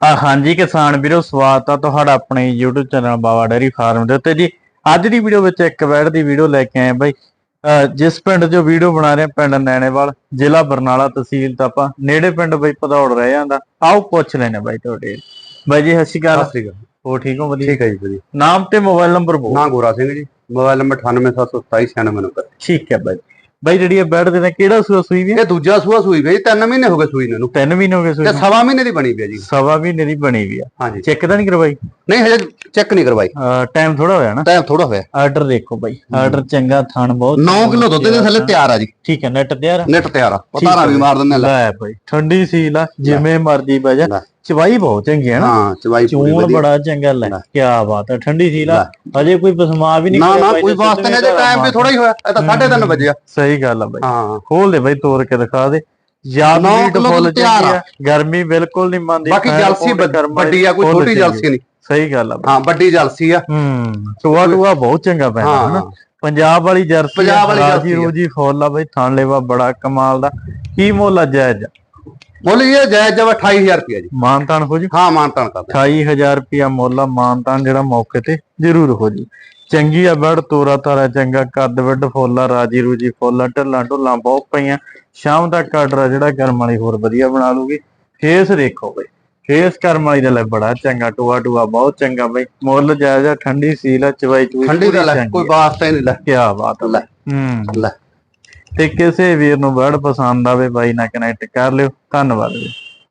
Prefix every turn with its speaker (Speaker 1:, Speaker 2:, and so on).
Speaker 1: ਆ ਹਾਂਜੀ ਕਿਸਾਨ ਵੀਰੋ ਸਵਾਗਤ ਆ ਤੁਹਾਡਾ ਆਪਣੇ YouTube channel Bawa dairy farm ਦੇ ਉੱਤੇ। ਜੀ ਅੱਜ ਦੀ ਵੀਡੀਓ ਵਿੱਚ ਇੱਕ ਵੈੜ ਦੀ ਵੀਡੀਓ ਲੈ ਕੇ ਆਏ ਬਾਈ। ਜਿਸ ਪਿੰਡ 'ਚੋਂ ਵੀਡੀਓ ਬਣਾ ਰਹੇ ਪਿੰਡ ਨੈਣੇਵਾਲ ਜ਼ਿਲ੍ਹਾ ਬਰਨਾਲਾ ਤਹਿਸੀਲ ਤਾਪਾ ਨੇੜੇ ਪਿੰਡ ਬਾਈ ਭਦੌੜ ਰਹਿ ਜਾਂਦਾ। ਆਓ ਪੁੱਛ ਲੈਣੇ ਬਾਈ ਤੁਹਾਡੇ। ਬਾਈ ਜੀ ਸਤਿ ਸ਼੍ਰੀ ਅਕਾਲ। ਹੋ ਠੀਕ ਹੋ? ਵਧੀਆ?
Speaker 2: ਠੀਕ ਹੈ ਜੀ ਵਧੀਆ।
Speaker 1: ਨਾਮ ਤੇ ਮੋਬਾਈਲ ਨੰਬਰ ਬੋਲ।
Speaker 2: ਨਾਂ Gora Singh ji. Mobile number 987279 number.
Speaker 1: ਠੀਕ ਹੈ ਬਾਈ। ਬਾਈ ਜਿਹੜੀ ਇਹ ਵੈੜ ਦੇ ਨੇ ਕਿਹੜਾ ਸੂਆ ਸੂਈ ਵੀ
Speaker 2: ਇਹ ਦੂਜਾ ਸੂਆ ਸੂਈ ਗਈ ਤਿੰਨ ਮਹੀਨੇ ਹੋ ਗਏ ਸੂਈ ਨੂੰ ਇਹਨੂੰ।
Speaker 1: ਤਿੰਨ ਮਹੀਨੇ ਹੋ ਗਏ ਸੂਈ
Speaker 2: ਤੇ
Speaker 1: ਨੂੰ।
Speaker 2: ਸਵਾ ਮਹੀਨੇ ਦੀ ਬਣੀ ਆ ਜੀ।
Speaker 1: ਸਵਾ ਮਹੀਨੇ ਦੀ ਬਣੀ ਵੀ ਆ।
Speaker 2: ਹਾਂਜੀ।
Speaker 1: ਚੈੱਕ ਤਾਂ ਨਹੀਂ ਕਰਵਾਈ?
Speaker 2: ਨਹੀਂ ਹਜੇ ਚੈੱਕ ਨਹੀਂ ਕਰਵਾਈ।
Speaker 1: ਟਾਈਮ ਥੋੜਾ ਹੋਇਆ ਨਾ?
Speaker 2: ਟਾਈਮ ਥੋੜਾ ਹੋਇਆ।
Speaker 1: ਆਰਡਰ ਦੇਖੋ ਬਾਈ। ਆਰਡਰ ਚੰਗਾ ਥਣ ਬਹੁਤ
Speaker 2: 9 ਕਿਲੋ ਦੁੱਧ ਦੇ ਥੱਲੇ ਤਿਆਰ ਆ ਜੀ।
Speaker 1: ਠੀਕ ਹੈ ਨੈਟ ਤਿਆਰ ਆ?
Speaker 2: ਨੈਟ ਤਿਆਰ ਆ। ਪਤਾਰਾ
Speaker 1: ਆ
Speaker 2: ਵੀ। ਮਾਰ ਦਿੰਦੇ ਲੈ।
Speaker 1: ਬਾਈ ਠੰਡੀ ਸੀ ਲਾ ਜਿਵੇਂ ਮਰਜ਼ੀ ਬਜਾ। ਚਵਾਈ ਬਹੁਤ ਚੰਗੀ ਹੈ ਨਾ।
Speaker 2: ਹਾਂ ਚਵਾਈ ਪੂਰੀ
Speaker 1: ਚੂਣ ਬੜਾ ਚੰਗਾ ਲੈ। ਕੀ ਬਾਤ ਹੈ ਠੰਡੀ ਸੀ ਲਾ। ਅਜੇ ਕੋਈ ਬਸਮਾ ਵੀ ਨਹੀਂ
Speaker 2: ਨਾ ਨਾ ਕੋਈ ਵਾਸਤੇ ਨਹੀਂ
Speaker 1: ਸਿੱਧੇ
Speaker 2: ਟਾਈਮ ਵੀ ਥੋੜਾ ਹੀ ਹੋਇਆ ਇਹ ਤਾਂ 3:30 ਵਜੇ ਆ।
Speaker 1: ਸਹੀ ਗੱਲ ਆ ਬਾਈ।
Speaker 2: ਹਾਂ।
Speaker 1: ਖੋਲ ਦੇ ਬਾਈ ਤੋੜ ਕੇ ਦਿਖਾ ਦੇ। ਯਾਦ ਮੀਟ ਫੁੱਲ
Speaker 2: ਤਿਆਰ
Speaker 1: ਚੰਗੀ ਗਰਮੀ ਬਿਲਕੁਲ ਨਹੀਂ ਮੰਨਦੀ
Speaker 2: ਬਾਕੀ ਜਲਸੀ ਵੱਡੀ ਆ ਕੋਈ ਛੋਟੀ ਜਲਸੀ ਨਹੀਂ।
Speaker 1: ਸਹੀ ਗੱਲ ਆ
Speaker 2: ਹਾਂ ਵੱਡੀ ਜਲਸੀ ਆ।
Speaker 1: ਹੂੰ ਟੂਆ ਟੂਆ ਬਹੁਤ ਚੰਗਾ ਪੈਂਦਾ
Speaker 2: ਹਾਂ।
Speaker 1: ਹਨਾ। ਪੰਜਾਬ ਵਾਲੀ ਜਰਸੀ
Speaker 2: ਪੰਜਾਬ ਵਾਲੀ ਜਰਸੀ।
Speaker 1: ਰੂਜੀ ਫੁੱਲ ਆ ਬਾਈ ਥਣ ਲੈਵਾ ਬੜਾ ਕਮਾਲ ਦਾ। ਕੀ ਮੁੱਲ ਆ ਜਾਇਜ਼?
Speaker 2: ਮੁੱਲ ਇਹ ਜਾਇਜ਼ ਜਵਾ 28000 ਰੁਪਇਆ ਜੀ।
Speaker 1: ਮਾਨਤਾਨ ਹੋ ਜੀ?
Speaker 2: ਹਾਂ ਮਾਨਤਾਨ ਕਰਦਾ
Speaker 1: 28000 ਰੁਪਿਆ ਮੁੱਲ ਆ ਮਾਨਤਾਨ ਜਿਹੜਾ ਮੌਕੇ ਤੇ ਜ਼ਰੂਰ ਹੋ ਜੀ। ਚੰਗੀ ਆ ਬੜ ਤੋਰਾ ਤਾਰਾ ਚੰਗਾ ਕੱਦ ਵੱਡ ਫੁੱਲ ਰਾਜੀ ਰੂਜੀ ਫੁੱਲ ਢੱਲਾਂ ਢੁੱਲਾਂ ਬਹੁਤ ਪਈਆਂ। ਸ਼ਾਮ ਆਰਡਰ ਆ ਜਿਹੜਾ ਕਰਮ ਵਾਲੀ ਹੋਰ ਵਧੀਆ ਬਣਾ ਲੂਗੀ। ਫੇਸ ਦੇਖੋ ਬਈ ਫੇਸ ਕਰਮ ਵਾਲੀ ਦਾ ਲੈ ਬੜਾ ਚੰਗਾ ਟੂਆ ਟੂਆ ਬਹੁਤ ਚੰਗਾ ਬਈ। ਮੁੱਲ ਜਾਇਜ਼ ਆ ਠੰਡੀ ਸੀਲ ਆ ਚਵਾਈ ਚੂਈ
Speaker 2: ਠੰਡੀ ਦਾ ਲੈ ਕੋਈ ਵਾਸਤਾ ਹੀ ਨਹੀਂ ਲੈ।
Speaker 1: ਕੀ ਬਾਤ
Speaker 2: ਲੈ।
Speaker 1: ਹੂੰ।
Speaker 2: ਲੈ।
Speaker 1: ਤੇ ਕਿਸੇ ਵੀਰ ਨੂੰ ਬੜ ਪਸੰਦ ਆਵੇ ਬਾਈ ਨਾਲ ਕਨੈਕਟ ਕਰ ਲਿਓ। ਧੰਨਵਾਦ ਜੀ।